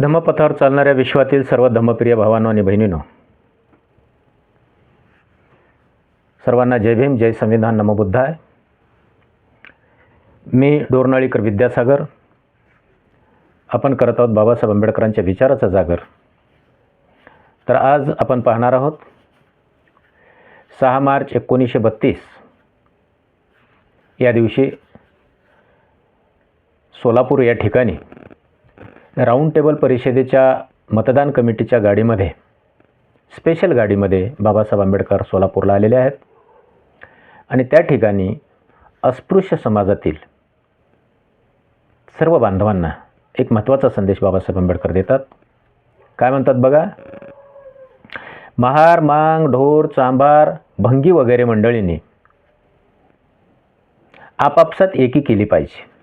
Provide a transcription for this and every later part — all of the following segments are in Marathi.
धम्मपथावर चालणाऱ्या विश्वातील सर्व धम्मप्रिय भावांनो आणि बहिणींनो सर्वांना जय भीम जय संविधान नमोबुद्धाय मी डोरनाळीकर विद्यासागर. आपण करत आहोत बाबासाहेब आंबेडकरांच्या विचाराचा जागर. तर आज आपण पाहणार आहोत सहा मार्च एकोणीसशे बत्तीस. या दिवशी सोलापूर या ठिकाणी राऊंड टेबल परिषदेच्या मतदान कमिटीच्या गाडीमध्ये स्पेशल गाडीमध्ये बाबासाहेब आंबेडकर सोलापूरला आलेले आहेत. आणि त्या ठिकाणी अस्पृश्य समाजातील सर्व बांधवांना एक महत्त्वाचा संदेश बाबासाहेब आंबेडकर देतात. काय म्हणतात बघा? महार मांग ढोर चांभार भंगी वगैरे मंडळींनी आपापसात एकी केली पाहिजे.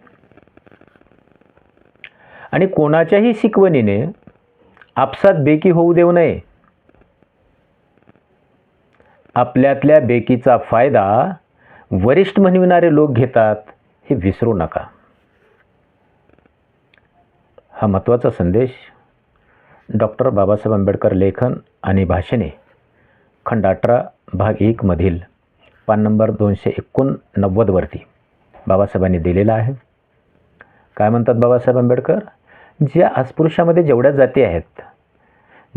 आणि कोणाच्याही शिकवणीने आपसात बेकी होऊ देऊ नये. आपल्यातल्या बेकीचा फायदा वरिष्ठ म्हणविणारे लोक घेतात हे विसरू नका. हा महत्त्वाचा संदेश डॉक्टर बाबासाहेब आंबेडकर लेखन आणि भाषणे खंड अठरा भाग एकमधील पान नंबर दोनशे एकोणनव्वदवरती बाबासाहेबांनी दिलेला आहे. काय म्हणतात बाबासाहेब आंबेडकर? ज्या अस्पृश्यामध्ये जेवढ्या जाती आहेत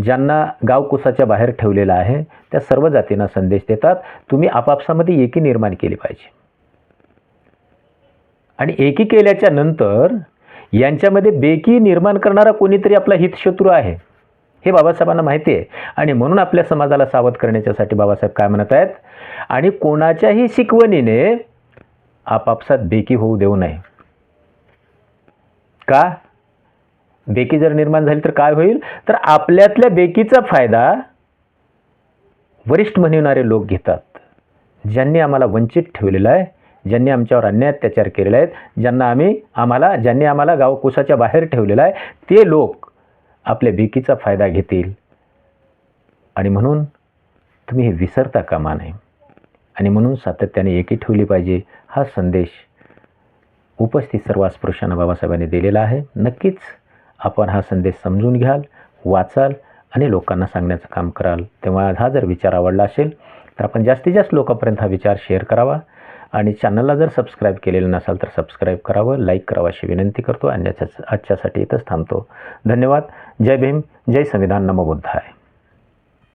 ज्यांना गावकुसाच्या बाहेर ठेवलेला आहे त्या सर्व जातींना संदेश देतात तुम्ही आपापसामध्ये एकी निर्माण केली पाहिजे. आणि एकी केल्याच्यानंतर यांच्यामध्ये बेकी निर्माण करणारा कोणीतरी आपला हितशत्रू आहे हे बाबासाहेबांना माहिती आहे. आणि म्हणून आपल्या समाजाला सावध करण्याच्यासाठी बाबासाहेब काय म्हणत आहेत आणि कोणाच्याही शिकवणीने आपापसात बेकी होऊ देऊ नये. का? बेकी जर निर्माण झाली तर काय होईल? तर आपल्यातल्या बेकीचा फायदा वरिष्ठ म्हणणारे लोक घेतात ज्यांनी आम्हाला वंचित ठेवलेलं आहे ज्यांनी आमच्यावर अन्याय अत्याचार केलेले आहेत ज्यांना आम्ही आम्हाला ज्यांनी आम्हाला गावकोसाच्या बाहेर ठेवलेलं आहे ते लोक आपल्या बेकीचा फायदा घेतील. आणि म्हणून तुम्ही हे विसरता कामा नये. आणि म्हणून सातत्याने एकी ठेवली पाहिजे हा संदेश उपस्थित सर्व अस्पृश्यांना बाबासाहेबांनी दिलेला आहे. नक्कीच आपण हा संदेश समजून घ्याल वाचाल आणि लोकांना सांगण्याचं काम कराल. तेव्हा हा जर विचार आवडला असेल तर आपण जास्तीत जास्त लोकांपर्यंत हा विचार शेअर करावा. आणि चॅनलला जर सबस्क्राईब केलेलं नसाल तर सबस्क्राईब करावं लाईक करावं अशी विनंती करतो. आणि आजच्यासाठी इथंच थांबतो. धन्यवाद. जय भीम. जय संविधान. नमो बुद्धाय.